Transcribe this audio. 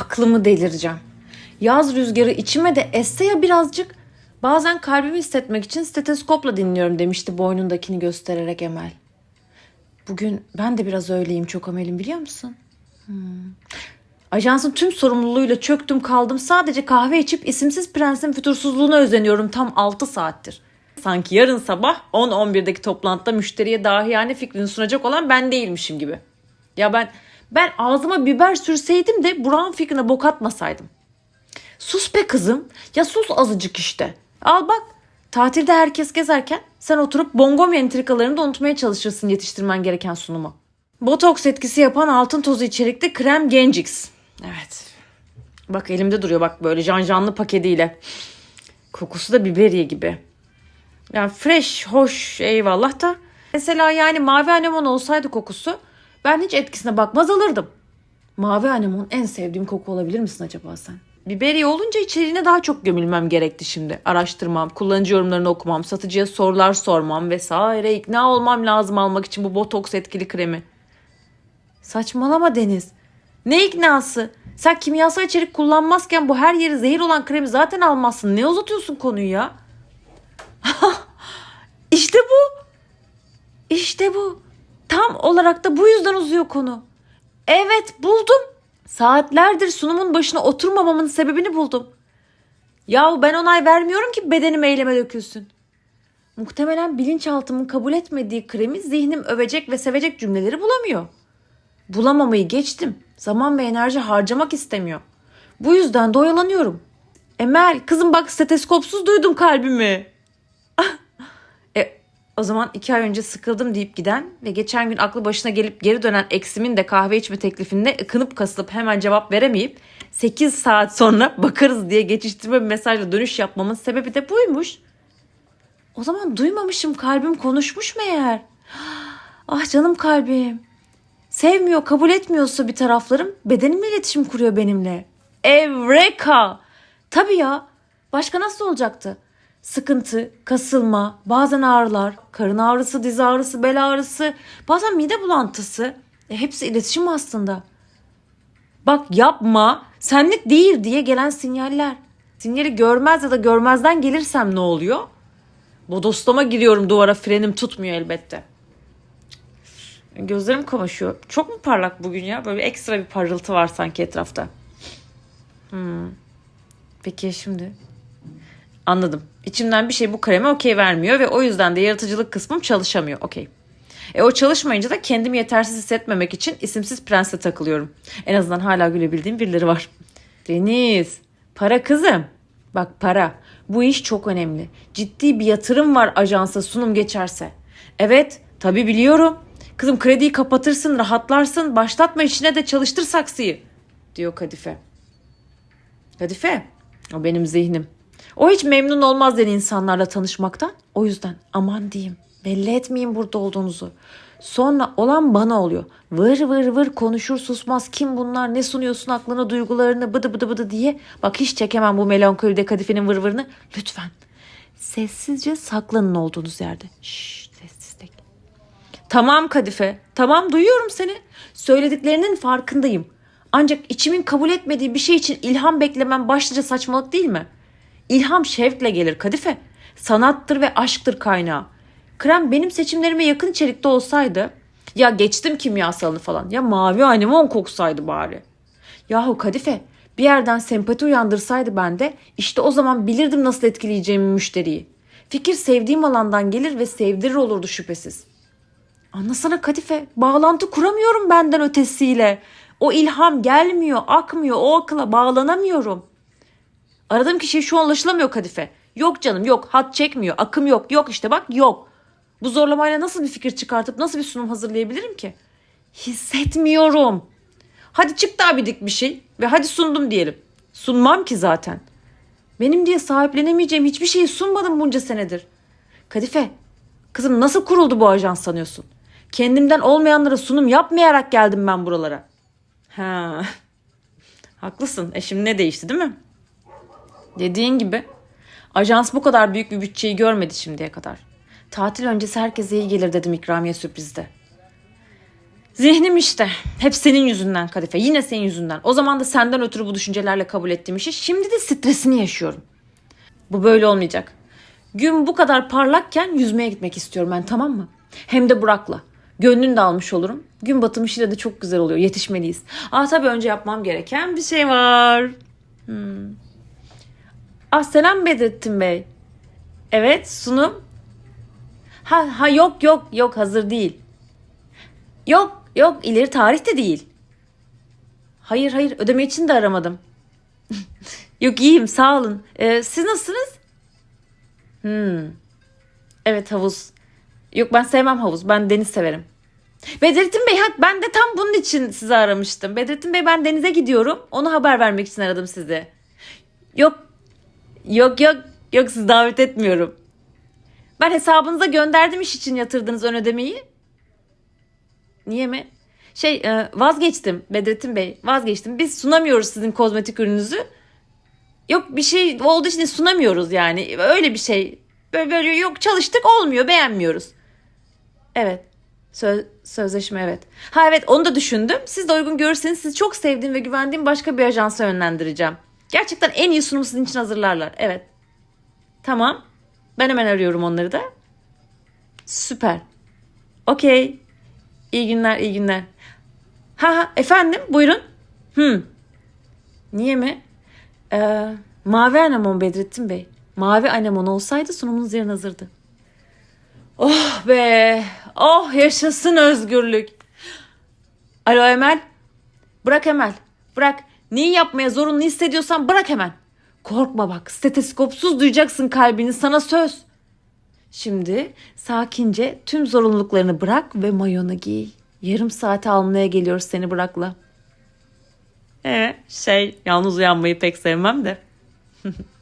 Aklımı delireceğim. Yaz rüzgarı içime de esse ya birazcık. Bazen kalbimi hissetmek için steteskopla dinliyorum demişti boynundakini göstererek Emel. Bugün ben de biraz öyleyim çok amelim biliyor musun? Hmm. Ajansın tüm sorumluluğuyla çöktüm kaldım. Sadece kahve içip isimsiz prensin fütursuzluğuna özeniyorum tam 6 saattir. Sanki yarın sabah 10-11'deki toplantıda müşteriye dahiyane fikrini sunacak olan ben değilmişim gibi. Ya ben ben ağzıma biber sürseydim de Burak'ın fikrine bok atmasaydım. Sus be kızım. Ya sus azıcık işte. Al bak. Tatilde herkes gezerken sen oturup bongom entrikalarını da unutmaya çalışırsın yetiştirmen gereken sunumu. Botoks etkisi yapan altın tozu içerikli krem Gencix. Evet. Bak elimde duruyor bak böyle janjanlı paketiyle. Kokusu da biberiye gibi. Yani fresh, hoş eyvallah da. Mesela yani mavi anemon olsaydı kokusu ben hiç etkisine bakmaz alırdım. Mavi anemon en sevdiğim koku olabilir misin acaba sen? Biberiye olunca içeriğine daha çok gömülmem gerekti şimdi. Araştırmam, kullanıcı yorumlarını okumam, satıcıya sorular sormam vesaire ikna olmam lazım almak için bu botoks etkili kremi. Saçmalama Deniz. Ne iknası? Sen kimyasal içerik kullanmazken bu her yeri zehir olan kremi zaten almazsın. Ne uzatıyorsun konuyu ya? işte bu. İşte bu. Tam olarak da bu yüzden uzuyor konu. Evet buldum. Saatlerdir sunumun başına oturmamamın sebebini buldum. Yahu ben onay vermiyorum ki bedenim eyleme dökülsün. Muhtemelen bilinçaltımın kabul etmediği kremi zihnim övecek ve sevecek cümleleri bulamıyor. Bulamamayı geçtim. Zaman ve enerji harcamak istemiyor. Bu yüzden de oyalanıyorum. Emel kızım bak steteskopsuz duydum kalbimi. O zaman iki ay önce sıkıldım deyip giden ve geçen gün aklı başına gelip geri dönen eksimin de kahve içme teklifinde ıkınıp kasılıp hemen cevap veremeyip 8 saat sonra bakarız diye geçiştirme bir mesajla dönüş yapmamın sebebi de buymuş. O zaman duymamışım kalbim konuşmuş meğer. Ah canım kalbim. Sevmiyor, kabul etmiyorsa bir taraflarım bedenimle iletişim kuruyor benimle. Evreka! Tabii ya. Başka nasıl olacaktı? Sıkıntı, kasılma, bazen ağrılar, karın ağrısı, diz ağrısı, bel ağrısı, bazen mide bulantısı. E, hepsi iletişim aslında. Bak yapma, senlik değil diye gelen sinyaller. Sinyali görmez ya da görmezden gelirsem ne oluyor? Bodoslama giriyorum duvara frenim tutmuyor elbette. Gözlerim kamaşıyor. Çok mu parlak bugün ya? Böyle ekstra bir parıltı var sanki etrafta. Hmm. Peki şimdi? Anladım. İçimden bir şey bu kreme okey vermiyor ve o yüzden de yaratıcılık kısmım çalışamıyor. Okey. E o çalışmayınca da kendimi yetersiz hissetmemek için isimsiz prense takılıyorum. En azından hala gülebildiğim birileri var. Deniz, para kızım. Bak para. Bu iş çok önemli. Ciddi bir yatırım var ajansa sunum geçerse. Evet, tabii biliyorum. Kızım krediyi kapatırsın, rahatlarsın. Başlatma işine de çalıştır saksıyı. Diyor Kadife. Kadife, o benim zihnim. O hiç memnun olmaz yani insanlarla tanışmaktan. O yüzden aman diyeyim. Belli etmeyin burada olduğunuzu. Sonra olan bana oluyor. Vır vır vır konuşur susmaz. Kim bunlar ne sunuyorsun aklına duygularını bıdı bıdı bıdı diye. Bak hiç çekemem bu melankolide kadifenin vır vırını. Lütfen sessizce saklanın olduğunuz yerde. Şşş sessizlik. Tamam Kadife. Tamam duyuyorum seni. Söylediklerinin farkındayım. Ancak içimin kabul etmediği bir şey için ilham beklemem başlıca saçmalık değil mi? İlham şevkle gelir Kadife. Sanattır ve aşktır kaynağı. Krem benim seçimlerime yakın içerikte olsaydı ya geçtim kimyasalını falan ya mavi anemon koksaydı bari. Yahu Kadife bir yerden sempati uyandırsaydı bende işte o zaman bilirdim nasıl etkileyeceğimi müşteriyi. Fikir sevdiğim alandan gelir ve sevdirir olurdu şüphesiz. Anlasana Kadife bağlantı kuramıyorum benden ötesiyle. O ilham gelmiyor akmıyor o akıla bağlanamıyorum. Aradığım kişi şu anlaşılamıyor Kadife. Yok canım yok hat çekmiyor akım yok yok işte bak yok. Bu zorlamayla nasıl bir fikir çıkartıp nasıl bir sunum hazırlayabilirim ki? Hissetmiyorum. Hadi çık daha bir dik bir şey ve hadi sundum diyelim. Sunmam ki zaten. Benim diye sahiplenemeyeceğim hiçbir şeyi sunmadım bunca senedir. Kadife, kızım nasıl kuruldu bu ajans sanıyorsun? Kendimden olmayanlara sunum yapmayarak geldim ben buralara. Ha. Haklısın. E şimdi ne değişti değil mi? Dediğin gibi ajans bu kadar büyük bir bütçeyi görmedi şimdiye kadar. Tatil öncesi herkese iyi gelir dedim ikramiye sürprizde. Zihnim işte. Hep senin yüzünden Kadife. Yine senin yüzünden. O zaman da senden ötürü bu düşüncelerle kabul ettiğim işi. Şimdi de stresini yaşıyorum. Bu böyle olmayacak. Gün bu kadar parlakken yüzmeye gitmek istiyorum ben tamam mı? Hem de Burak'la. Gönlünü de almış olurum. Gün batımı işiyle de çok güzel oluyor. Yetişmeliyiz. Aa tabii önce yapmam gereken bir şey var. Hmm. Ah selam Bedrettin Bey. Evet sunum. Ha, ha yok yok yok hazır değil. Yok yok ileri tarih de değil. Hayır hayır ödeme için de aramadım. yok iyiyim sağ olun. Ee, siz nasılsınız? Hmm. Evet havuz. Yok ben sevmem havuz. Ben deniz severim. Bedrettin Bey ha, ben de tam bunun için sizi aramıştım. Bedrettin Bey ben denize gidiyorum. Onu haber vermek için aradım sizi. Yok yok yok yok sizi davet etmiyorum. Ben hesabınıza gönderdim iş için yatırdığınız ön ödemeyi. Niye mi? Şey e, vazgeçtim Bedrettin Bey vazgeçtim. Biz sunamıyoruz sizin kozmetik ürününüzü. Yok bir şey olduğu için sunamıyoruz yani. Öyle bir şey. Böyle, böyle yok çalıştık olmuyor beğenmiyoruz. Evet. Söz, sözleşme evet. Ha evet onu da düşündüm. Siz de uygun görürseniz sizi çok sevdiğim ve güvendiğim başka bir ajansa yönlendireceğim. Gerçekten en iyi sunumu sizin için hazırlarlar. Evet. Tamam. Ben hemen arıyorum onları da. Süper. Okey. İyi günler, iyi günler. Ha ha efendim buyurun. Hmm. Niye mi? Ee, mavi anemon Bedrettin Bey. Mavi anemon olsaydı sunumunuz yarın hazırdı. Oh be. Oh yaşasın özgürlük. Alo Emel. Bırak Emel. Bırak. Neyi yapmaya zorunlu hissediyorsan bırak hemen. Korkma bak. Steteskopsuz duyacaksın kalbini sana söz. Şimdi sakince tüm zorunluluklarını bırak ve mayonu giy. Yarım saate almaya geliyoruz seni bırakla. Ee, şey yalnız uyanmayı pek sevmem de.